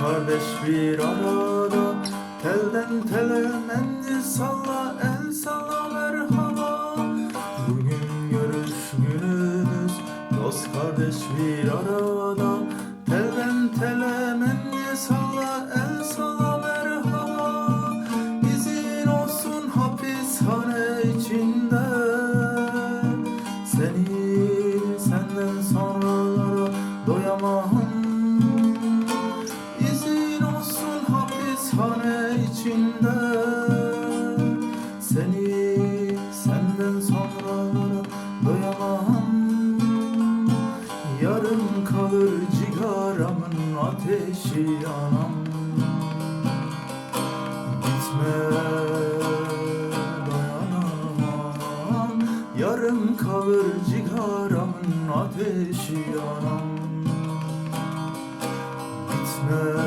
kardeş bir arada Telden tele mendil salla el salla merhaba. Bugün görüş günümüz dost kardeş bir arada Telden tele mendil salla el içinde Seni senden sonralara doyamam. Yarım kalır cigaramın ateşi yanam Gitme dayanamam. Yarım kalır cigaramın ateşi yanam Gitme